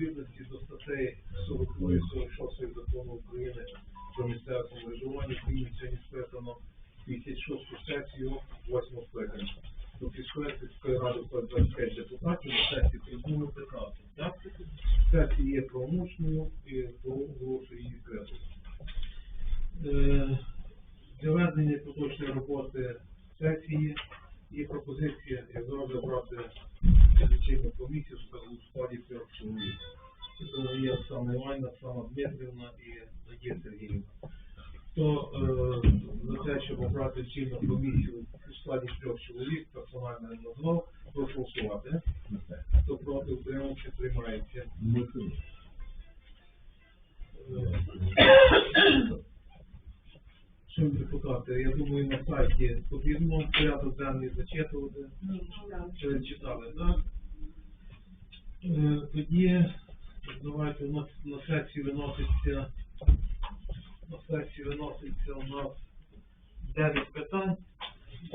відповідності до статей 42-46 закону України про місцеве самоврядування в Києві сьогодні скликано 56 сесію 8 скликання. До сільської сільської ради входить 25 депутатів, на сесії трибуни 15. Так? Сесія є правомочною і оголошую її відкритою. Е, поточної роботи сесії є пропозиція, завжди, брати лічильну комісію у складі трьох чоловік. І Тому є Оксана Іванівна, Оксана Дмитрівна і Надія Сергіївна. Хто е, за те, щоб обрати лічильну комісію у складі трьох чоловік, персонально назвав, прошу денний зачитувати. Чи читали, так? Е, Тоді давайте у нас на сесії виноситься на сесії виноситься у нас 9 питань.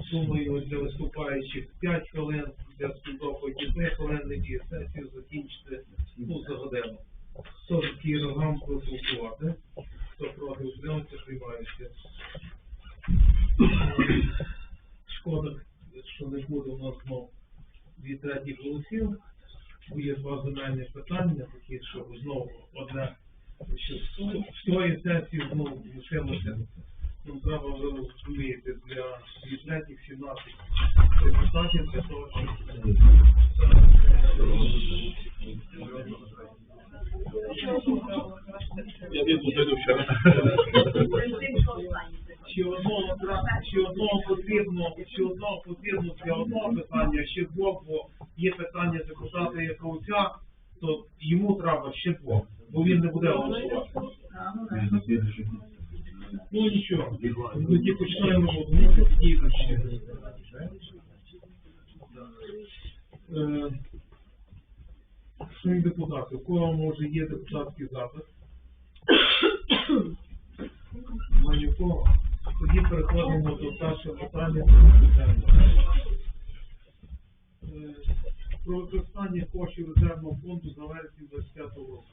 Сумою для виступаючих 5 хвилин, для співдоповіді 3 хвилини і сесію закінчити ну, за годину. Хто за такий регламент прошу голосувати. Хто проти утримався, приймається. Шкода, що не буде у нас знов дві третіх голосів. Бо є два земельні питання, такі, що знову одне, що з тої- сесії знову лишилося. Нам треба ви розумієте, для третіх 17 депутатів для того, щоб Я візьму зайду вчора. Одного тра- ще одного потрібно, ще одного потрібно для одного питання, ще двох, бо є питання депутата Яковця, то йому треба ще двох, бо він не буде голосувати. Ну нічого, тоді починаємо роботу. Ну, ще. Е, Шановні депутати, у кого може є депутатський запит? Нікого. Тоді переходимо до першого питання. Е, Про використання коштів резервного фонду за вересень 25 року.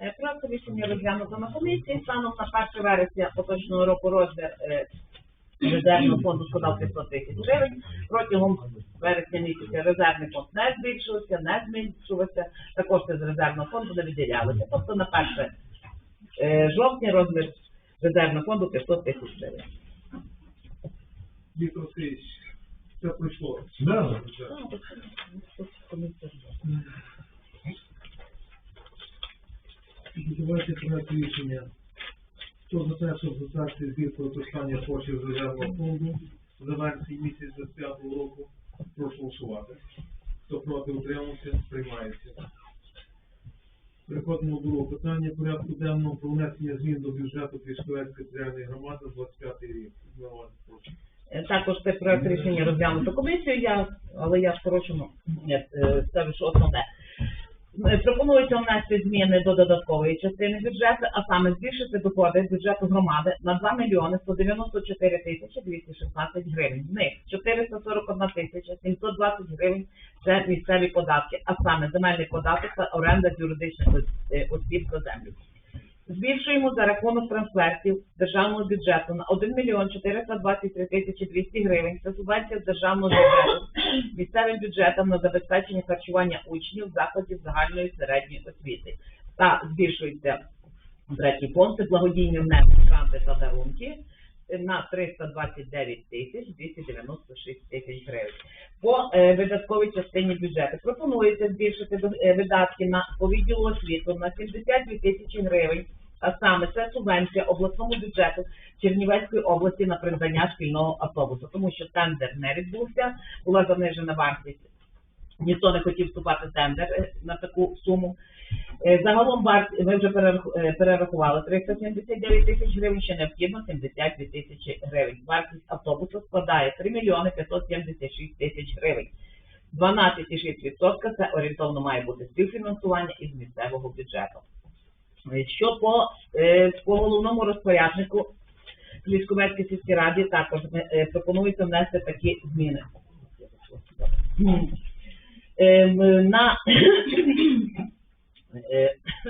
Е, Проект рішення розглянуто на комісії. Станом на 1 вересня поточного року розмір е, резервного фонду складав 500 тисяч гривень. Протягом вересня місяця резервний фонд не збільшувався, не зменшувався, та кошти з резервного фонду не виділялися. Тобто на 1 е, жовтня розмір резервного фонду 500 тисяч гривень. Віктор Васильович. Да. Ж. І Давайте проект рішення. Хто за те, щоб затвердити збір про використання коштів з резервного фонду за вересень місяць 25 року, прошу голосувати. Хто проти утримався, приймається. Переходимо до питання порядку денного про внесення змін до бюджету Київської територіальної громади на 25 рік. Е, Також цей проект рішення розглянуто комісію, я, але я скорочено коротше скажу, основне. Е, Пропонується внести зміни до додаткової частини бюджету, а саме збільшити доходи бюджету громади на 2 мільйони 194 тисячі 216 гривень. З них 441 тисяча 720 гривень це місцеві податки, а саме земельний податок та оренда юридичних е, осіб за землю. Збільшуємо за рахунок трансфертів державного бюджету на 1 мільйон 423 тисячі 200 гривень. Це субвенція з державного бюджету місцевим бюджетам на забезпечення харчування учнів закладів загальної середньої освіти. Та збільшується третій фонд, це благодійні внески гранти та дарунки на 329 тисяч 296 тисяч гривень. По е, видатковій частині бюджету пропонується збільшити е, видатки на по відділу освіту на 72 тисячі гривень. А саме це субвенція обласному бюджету Чернівецької області на придбання шкільного автобусу, тому що тендер не відбувся, була занижена вартість. Ніхто не хотів вступати в тендер е, на таку суму. Е, Загалом вартість ми вже е, перерахували 379 тисяч гривень, ще необхідно 72 тисячі гривень. Вартість автобусу складає 3 мільйони 576 тисяч гривень. 12,6% це орієнтовно має бути співфінансування із місцевого бюджету. Е, Що по, е, по головному розпоряднику Лісковецькій сільській раді також е, пропонується внести такі зміни. На,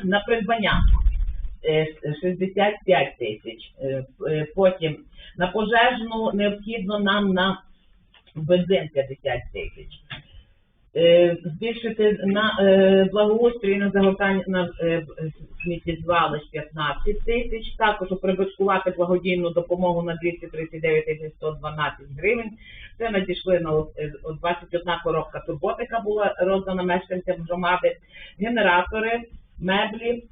на придбання е, 65 тисяч. Потім на пожежну необхідно нам на бензин 50 тисяч. Е, Збільшити на е, благоустрій на загортання на е, сміттєзвалищ 15 тисяч. Також оприбуткувати благодійну допомогу на 239 тисяч 112 гривень. Це надійшли на е, 21 коробка турботи, яка була роздана мешканцям громади, генератори, меблі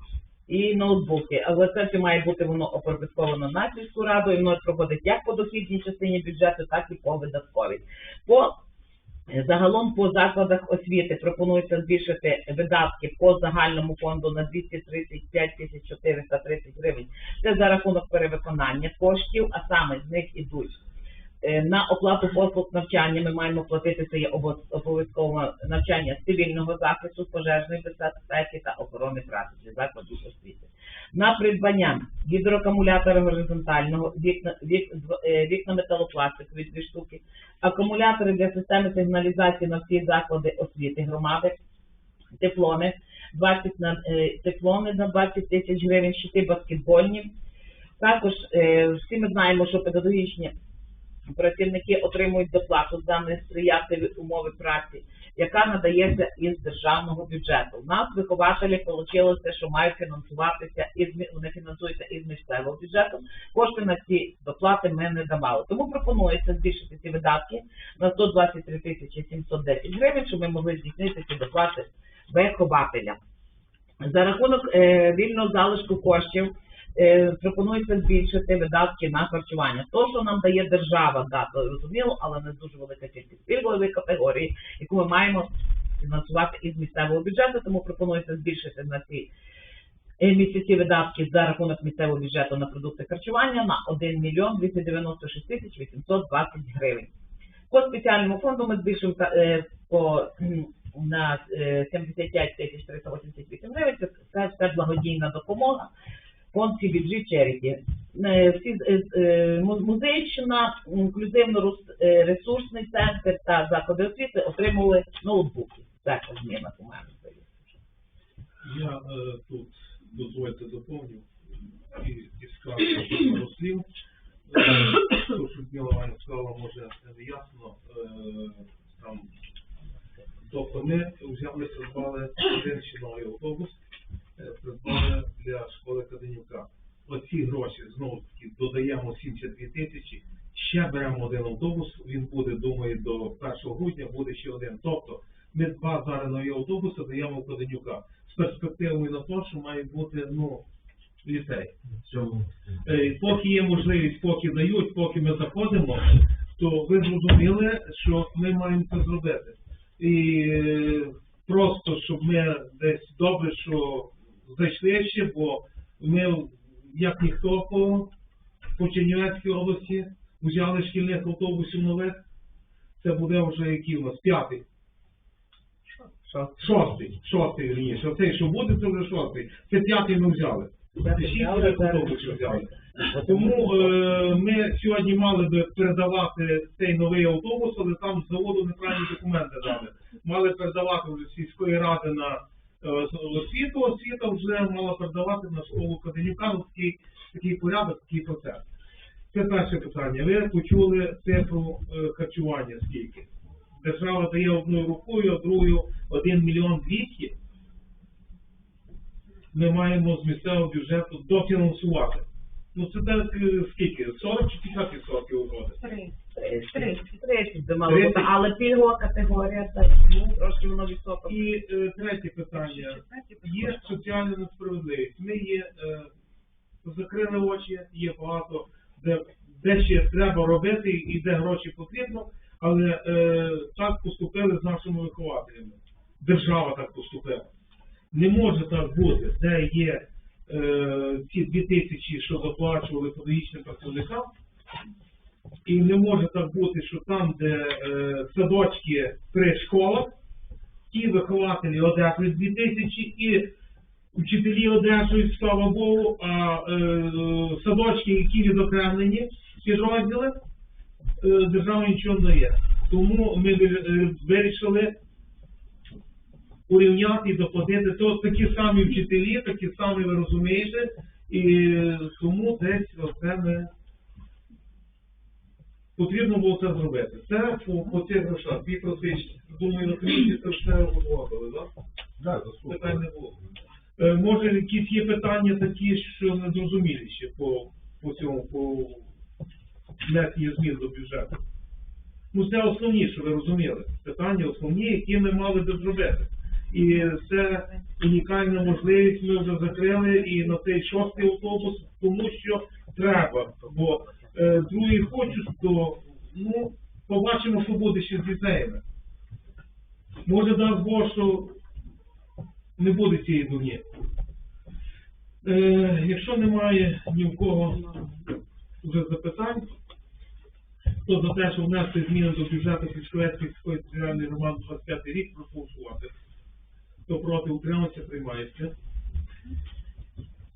і ноутбуки. Але це все має бути воно оприбутковано на сільську раду, і воно проходить як по дохідній частині бюджету, так і по видатковій. По Загалом по закладах освіти пропонується збільшити видатки по загальному фонду на 235 тисяч 430 гривень. Це за рахунок перевиконання коштів, а саме з них ідуть е, на оплату послуг навчання. Ми маємо платити це є обов'язкове навчання цивільного захисту, пожежної безпеки та охорони праці для закладів освіти. На придбання гідроакумулятора горизонтального, вікна, вік, е, вікна металопластикові дві штуки, акумулятори для системи сигналізації на всі заклади освіти громади, теплони, 20 на, е, теплони на 20 тисяч гривень, щити баскетбольні. Також е, всі ми знаємо, що педагогічні працівники отримують доплату за несприятливі умови праці, яка надається із державного бюджету. У нас вихователі вийшло, що мають фінансуватися із вони фінансуються із місцевого бюджету. Кошти на ці доплати ми не давали. Тому пропонується збільшити ці видатки на 123 тисячі 710 гривень, щоб ми могли здійснити ці доплати вихователя. За рахунок е, вільного залишку коштів пропонується збільшити видатки на харчування. То, що нам дає держава, да, зрозуміло, але не дуже велика кількість пільгової категорії, яку ми маємо фінансувати із місцевого бюджету, тому пропонується збільшити на ці е, місяці видатки за рахунок місцевого бюджету на продукти харчування на 1 мільйон 296 тисяч 820 гривень. По спеціальному фонду ми збільшуємо е, по на е, 75 тисяч 388 гривень. Це, це благодійна допомога. Фонд CBG Charity. Е, Всі е, е, му- музична, інклюзивно-ресурсний центр та заклади освіти отримували ноутбуки. Це зміна, по-моєму, здається. Я тут дозвольте доповню і, і скажу пару слів. Е, То, що Людмила Іванівна сказала, може не ясно. Е, там, тобто ми взяли, придбали один ще новий автобус, придбали для школи Каденюка. Оці гроші знову таки додаємо 72 тисячі, ще беремо один автобус, він буде, думаю, до 1 грудня буде ще один. Тобто ми два зараз нові автобуси даємо в Каденюка з перспективою на те, що має бути ну, ліцей. Е, Поки є можливість, поки дають, поки ми заходимо, то ви зрозуміли, що ми маємо це зробити. І е, просто, щоб ми десь добре, що зайшли ще, бо ми, як ніхто по, по Чернівецькій області, взяли шкільних автобусів нових, це буде вже який у нас п'ятий. Що? Шостий, шостий вірніше. Оцей, що буде, це вже шостий. Це п'ятий ми взяли. Тому е, ми сьогодні мали би передавати цей новий автобус, але там з заводу неправильні документи дали. Мали передавати вже з сільської ради на освіту, освіта вже мала передавати на школу Каденюка. Такий, такий порядок, такий процес. Це перше питання. Ви почули цифру е, харчування скільки? Держава дає одною рукою, а другою 1 мільйон 200. Ми маємо з місцевого бюджету дофінансувати. Ну це так е, скільки? 40 чи 50 відсотків уходить? Три. 30. 30 би мало 30. бути, але пільгова категорія, так, ну, трошки воно відсоток. І е, третє питання. Є соціальна несправедливість. Ми є, е, закрили очі, є багато, де, де ще треба робити і де гроші потрібно, але е, так поступили з нашими вихователями. Держава так поступила. Не може так бути, де є ці дві тисячі, що доплачували педагогічним працівникам, і не може так бути, що там, де е, садочки при школах, ті вихователі одержують 2 тисячі і вчителі одержують, слава Богу, а е, садочки, які відокремлені підрозділи, е, держава нічого не дає. Тому ми е, вирішили урівняти і доплатити. То такі самі вчителі, такі самі ви розумієте, і тому десь оце ми потрібно було це зробити. Це по, по цих грошах. Віктор Васильович, думаю, на комісії це все узгодили, так? Да, Питань не було. Е, може, якісь є питання такі, що не зрозумілі ще по, по цьому, по внесенню змін до бюджету. Ну, це основні, що ви розуміли. Питання основні, які ми мали би зробити. І це унікальна можливість, ми вже закрили і на цей шостий автобус, тому що треба. Бо е, другий хочу, то ну, побачимо, що буде ще з ліцеями. Може, дасть Бог, що не буде цієї дурні. Е, якщо немає ні в кого вже запитань, то за те, що внести зміни до бюджету сільської територіальної громади 25 рік, прошу голосувати. Хто проти утримався, приймається.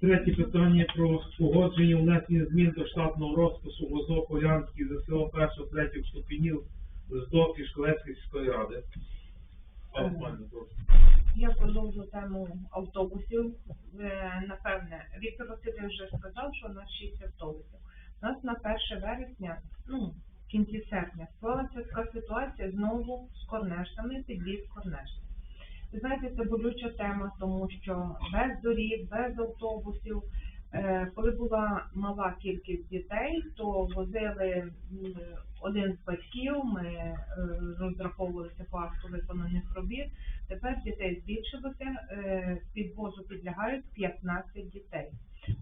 Третє питання про погодження внесення змін до штатного розпису ВОЗО Полянський ЗСО 1-3 ступенів з ДОК Сільськовецької сільської ради. Пані. Я продовжу тему автобусів. Е, Напевне, Віктор Васильович вже сказав, що у нас 6 автобусів. У нас на 1 вересня, ну, в кінці серпня, склалася така ситуація знову з корнештами, підвіз корнешти. Знаєте, це болюча тема, тому що без доріг, без автобусів, е, коли була мала кількість дітей, то возили один з батьків, ми е, розраховувалися по акту виконаних робіт. Тепер дітей збільшилося, е, підвозу підлягають 15 дітей.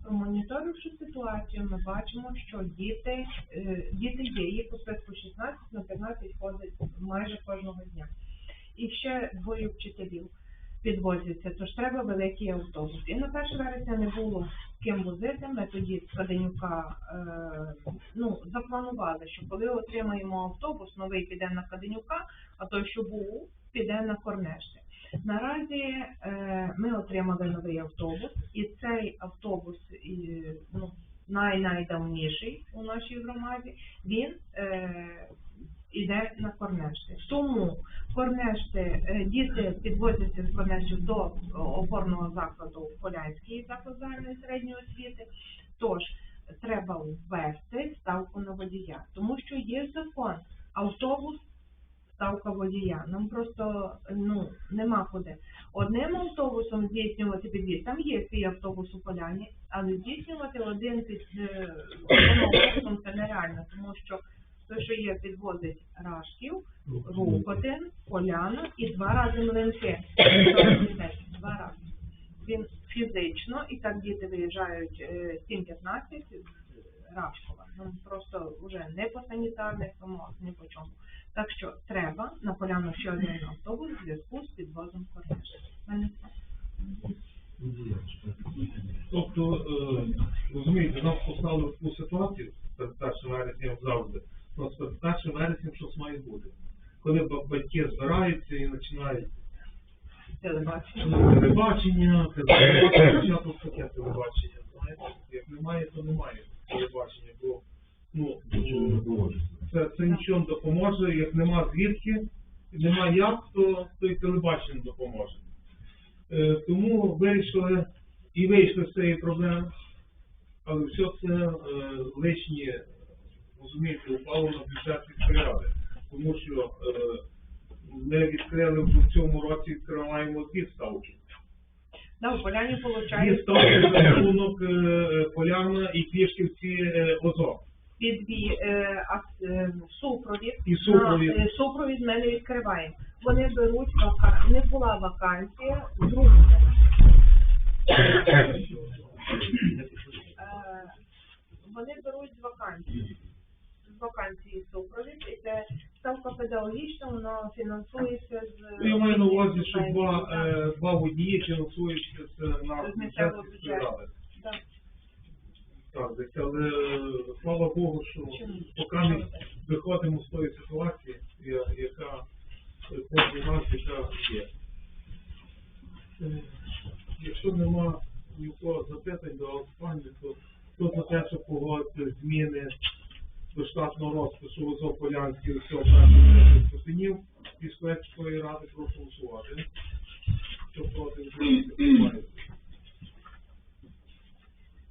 Промоніторивши ситуацію, ми бачимо, що діти, діти є, їх по списку 16 на 15 ходить майже кожного дня. І ще двоє вчителів підвозяться, тож треба великий автобус. І на 1 вересня не було ким возити, ми тоді з Каденюка е, ну, запланували, що коли отримаємо автобус, новий піде на Каденюка, а той, що був, піде на Корнешти. Наразі е, ми отримали новий автобус, і цей автобус і, ну, най-найдавніший у нашій громаді, він е, іде на Корнешти. Тому Корнешти, е, діти підвозяться з Корнештів до е, опорного закладу в Полянський заклад загальної середньої освіти. Тож треба ввести ставку на водія, тому що є закон, автобус ставка водія. Нам просто ну нема куди. Одним автобусом здійснювати під'їзд. Там є свій автобус у поляні, але здійснювати один під е, автобусом це нереально, тому що те, що є, підвозить Рашків, Рукотин, Поляна і два рази млинки. Два рази. Він фізично, і так діти виїжджають е, 7-15 з Рашкова. Ну, просто вже не по санітарних вимогах, ні по чому. Так що треба на поляну ще один автобус в зв'язку з підвозом корнеш. Тобто, е, розумієте, нас поставили в таку ситуацію перед 1 вересня завжди. Просто перед 1 вересня щось має бути. Коли батьки збираються і починають Телебачення. телебачення, початок таке телебачення. Знаєте, як немає, то немає телебачення, бо ну, це, це нічого не допоможе, як нема звідки, нема як, то, то і телебачення допоможе. Е, тому вирішили і вийшли з цієї проблеми, але все це е, лишні, розумієте, упало на бюджет міської ради. Тому що е, ми відкрили в цьому році відкриваємо дві ставки. Да, у поляні Дві получають ставки за рахунок е, Поляна і Клішківці е, ОЗО. під дві е, ак- е, супровід. І супровід. На, е, супровід ми не відкриваємо. Вони беруть вака... Них була вакансія друга. Е, Вони беруть з вакансії. Вакансії супровід, і це ставка педагогічна, вона фінансується з Ну, Я маю на увазі, що два, е, два водії фінансуються з на З місцевого бюджет бюджету. ради. Так. Так, десь, але е, слава Богу, що Чому? поки ми виходимо з тої ситуації, я- яка е, кожен раз, яка є. Е, Якщо нема ні в кого запитань до голосування, то хто за те, щоб погодити зміни до штатного розпису Лозов Полянський усього перших ступенів Піскоецької ради, прошу голосувати. Хто проти.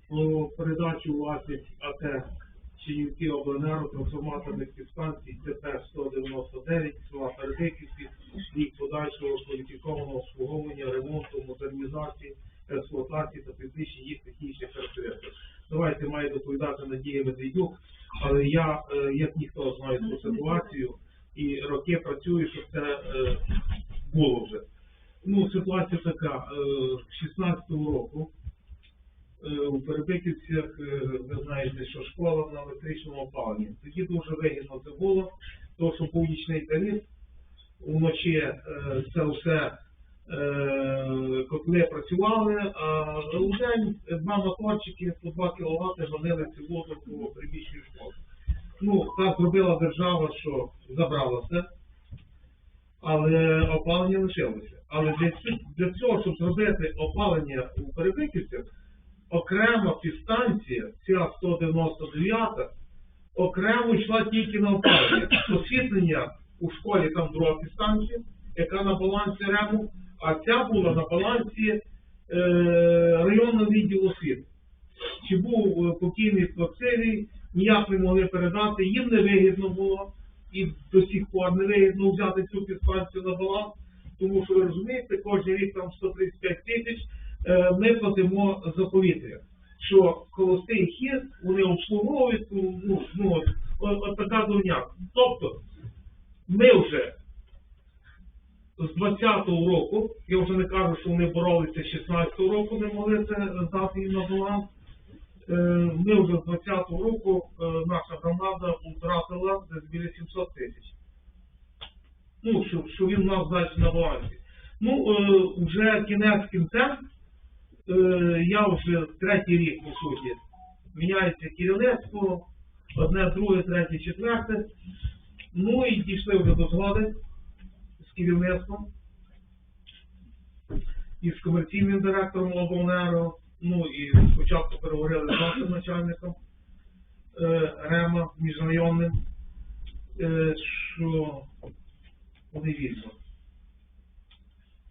Про передачу власність АТ Чинівки обленерго трансформаторних підстанцій ТП 199 села Передиківці, їх подальшого кваліфікованого обслуговування, ремонту, модернізації, експлуатації та підвищення їх технічних характеристик. Давайте має доповідати Надія Медведюк, але я, е, як ніхто, знаю цю ситуацію і роки працюю, щоб це е, було вже. Ну, ситуація така, е, в 16-му року е, у Перебиківцях, е, ви знаєте, що школа на електричному опаленні. Тоді дуже вигідно це було, тому що був нічний тариф, уночі е, це все е, котли працювали, а день два моторчики по 2 кВт гонили цю воду по приміщенню школи. Ну, так зробила держава, що забрала все, але опалення лишилося. Але для цього, щоб зробити опалення у Перебиківцях, окрема підстанція, ця 199, окремо йшла тільки на опалення. Освітлення у школі там друга підстанція, яка на балансі РЕМу, а ця була на балансі е, районного відділу освіти. Чи був е, покійний Плаксивій, ніяк не могли передати, їм не вигідно було і до сих пор не вигідно взяти цю підстанцію на баланс, тому що ви розумієте, кожен рік там 135 тисяч е, ми платимо за повітря. Що холостий хід вони обслуговують, ну, ну, от, от, така дурня. Тобто ми вже 20-го року, я вже не кажу, що вони боролися з 16-го року, не могли це здати їм на баланс. Е, Ми вже з 20-го року, е, наша громада втратила десь біля 700 тисяч. Ну, що, що він мав далі на балансі. Ну, е, вже кінець кінцем, я вже третій рік, по суті, міняється керівництво, одне, друге, третє, четверте. Ну і дійшли вже до згоди з керівництвом і з комерційним директором обленерго. Ну і спочатку переговорили з нашим начальником е, РЕМа міжрайонним, е, що вони візьмуть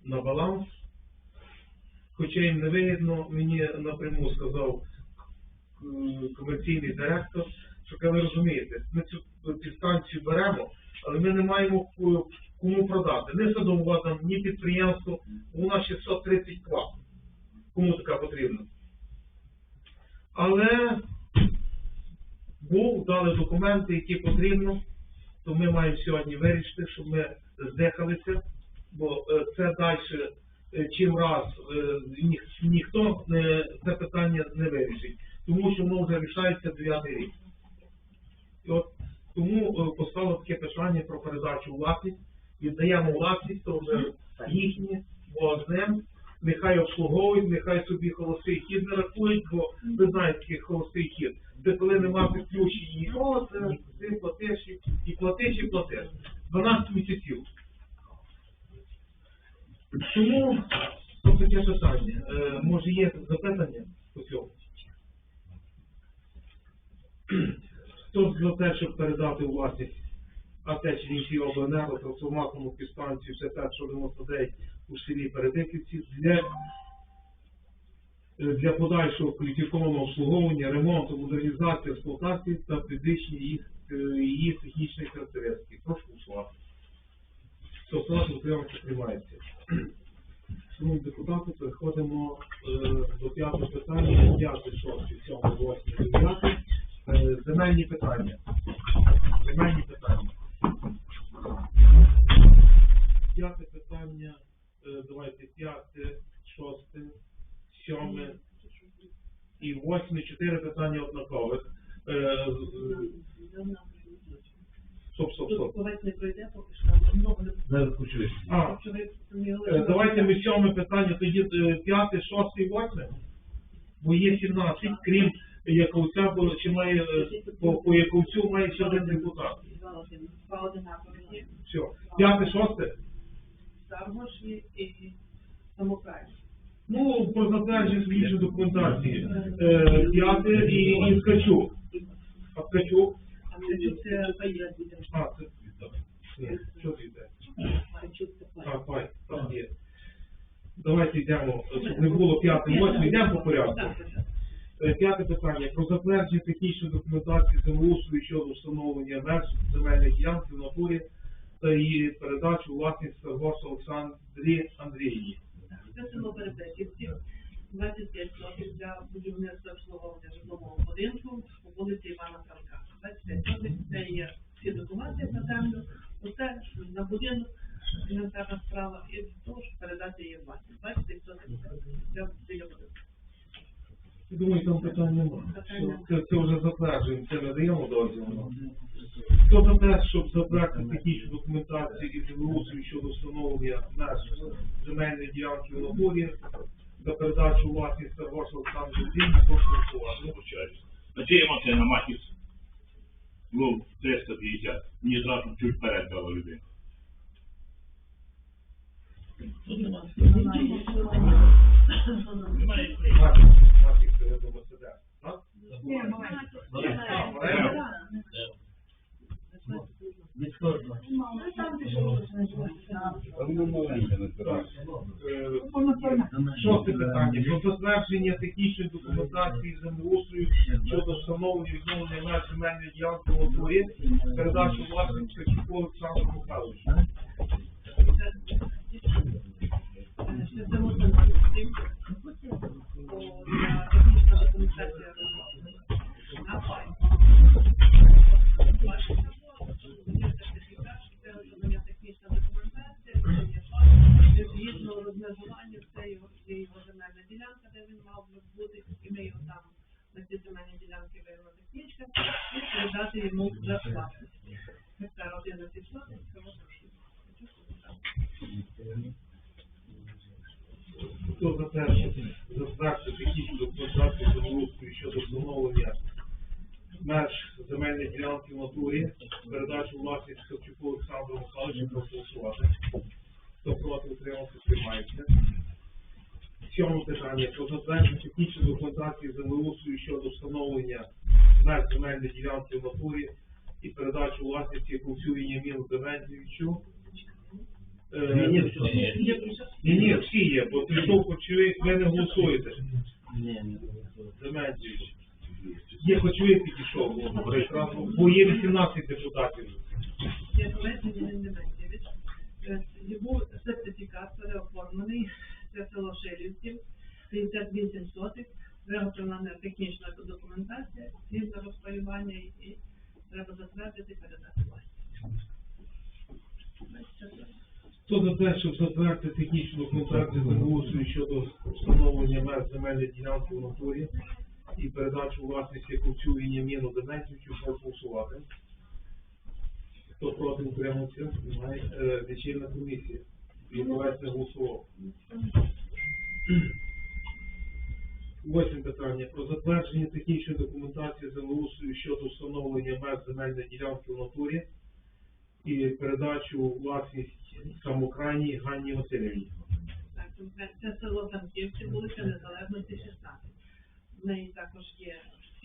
на баланс. Хоча їм не вигідно, мені напряму сказав е, комерційний директор, що ви розумієте, ми цю підстанцію беремо, але ми не маємо ку- кому продати. Ні садоводам, ні підприємству. У нас 630 квап. Кому така потрібна? Але був, дали документи, які потрібно, то ми маємо сьогодні вирішити, щоб ми здихалися, бо е, це далі е, чим раз е, ніх, ніхто не, це питання не вирішить, тому що воно вже рішається дев'ятий рік. І от тому постало таке питання про передачу власність. Віддаємо власність, то вже їхні, бо з нехай обслуговують, нехай собі холостий хід не рахують, бо ви знаєте, який холостий хід. Це коли нема підключень нікого, це ти платиш і- і платиш, і платиш. 12 місяців. Тому ось таке питання. Е, може є запитання по цьому? Хто за те, щоб передати у власність АТ Чернівці обленерго трансформаторну підстанцію 5599 у селі Передиківці для, е, для подальшого кваліфікованого обслуговування, ремонту, модернізації, експлуатації та підвищення їх, е, її технічних характеристик. Прошу голосувати. Хто голосувати, утримався, приймається. Шановні депутати, переходимо е, до п'ятого питання, п'яте, шосте, сьоме, восьме, дев'яте. Е, Земельні питання. Земельні питання. П'яте питання, е, давайте п'яте, шосте, сьоме і восьме, чотири питання однакових. Е, Стоп, стоп, стоп. Давайте ми сьоме питання, тоді е, п'яте, шосте і восьме. Бо є 17, крім Яковця, бо чи має по, по Яковцю має ще один депутат. Все. П'яте, шосте. Старгоші і самокрай. Ну, про затвердження технічної документації. Е, П'яте і, і Ткачук. А Ткачук? А це це паїра. А, це Ні, що це йде? А, пай, там є. Давайте йдемо, щоб не було п'яте, восьме, йдемо по порядку. Е, П'яте питання. Про затвердження технічної документації землеустрою щодо встановлення меж земельної ділянки в натурі та її передачу у власність Гос Олександрі Андріївні. Село Перепечівці, 25 років для будівництва обслуговування житлового будинку по вулиці Івана Франка. 25 років це є всі документи на землю, усе на будинок, інвентарна справа, і щоб передати її власність. 25 років для будинку. Я думаю, там питань немає. Нема. Це, це вже затверджуємо, це не даємо дозвіл. Хто за те, щоб затвердити технічну документацію і землеустрою щодо встановлення меж земельної ділянки в натурі та передачу власність Гос Олександрі Андріївні, прошу голосувати. Начаємо це на матіс. Ну, 350. Мені зразу чуть вперед дало людей. Немає. Марків, Марків, це де? Так? Е, Шосте питання. Про затвердження технічної документації землеустрою щодо встановлення відновлення меж земельної ділянки передачу власності Качуку Олександру Михайловичу. Це Згідно розмежування, передачу власність Кравчуку Олександру Михайловичу, прошу голосувати. Хто проти утримався, приймається. Сьоме питання. Про затвердження технічної документації землеустрою щодо встановлення меж земельної ділянки в натурі і передачу власності Ковцю Єміну Дементьевичу. Е, ні, ні, всі є, бо прийшов Кочовик, ви не голосуєте. Дементьевич. Є Кочовик підійшов, бо є 18 депутатів. Колеги Євген Е, Його сертифікат переоформлений, це село Шилівців, 58 сотих, виготовлена технічна документація, згідно розпаювання і треба затвердити передати власність. Хто за те, щоб затвердити технічну документацію землеустрою щодо встановлення меж земельної ділянки в натурі і передачу у власність Яковцю Віняміну Дементьевичу, прошу голосувати. Хто проти утримався, немає. Е, Лічильна комісія. Не голосував. Восьме питання. Про затвердження технічної документації землеустрою щодо встановлення меж земельної ділянки в натурі і передачу власність самокрайній Ганні Васильівні. Так, це село Танківці, вулиця Незалежності 16. В неї також є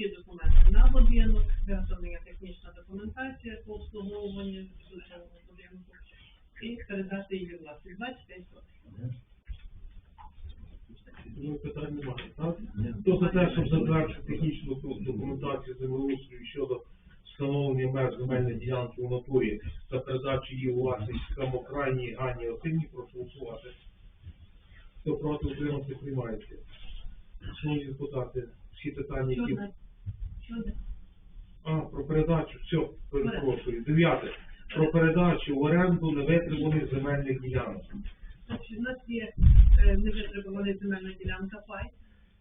всі документи на будинок, виготовлення технічна документація по обслуговуванню житлового будинку і передати її власність 25 років. Ну, питань немає, так? Хто за те, щоб затвердити технічну документацію землеустрою щодо встановлення меж земельної ділянки у натурі та передачу її у власність самокрайній Ганні Васильівні, прошу голосувати. Хто проти утримався, приймається. Шановні депутати, всі питання, які... А, про передачу, все, перепрошую. Дев'яте. Про передачу в оренду невитриманих земельних ділянок. Значить, у нас є е, невитребувана земельна ділянка пай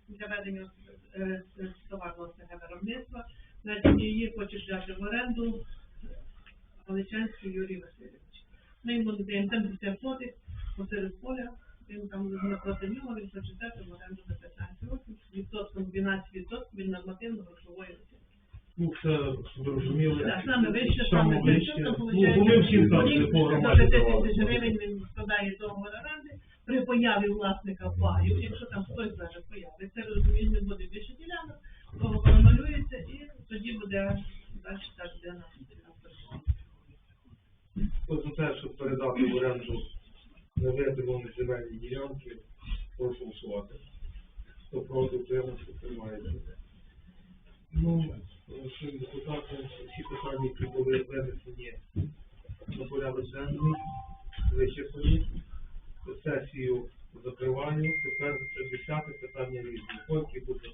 для ведення е, е, товарного виробництва. Значить, її хоче взяти в оренду Галичанський Юрій Васильович. Ми йому додаємо 70 сотих посеред поля, він там напроти нього, він хоче взяти в оренду за 15 років, відсотком 12% від нормативно-грошової оцінки. Ну, це зрозуміло. Так, Саме вище, Саме вище. то Ну, виходить, за громаді тисяч гривень він складає договор оренди, при появі власника паю, якщо там хтось зараз появиться, розумієш, не буде більше ділянок, то проанулюється і тоді буде далі так де на Хто за те, щоб передати в оренду невитребувані земельні ділянки, прошу голосувати. Хто проти, утримався, приймається. Ну, шановні депутати, всі питання, які були винесені на порядок денний, вичерпані. Сесію закриваю. Тепер це десяте питання різні. Поки буде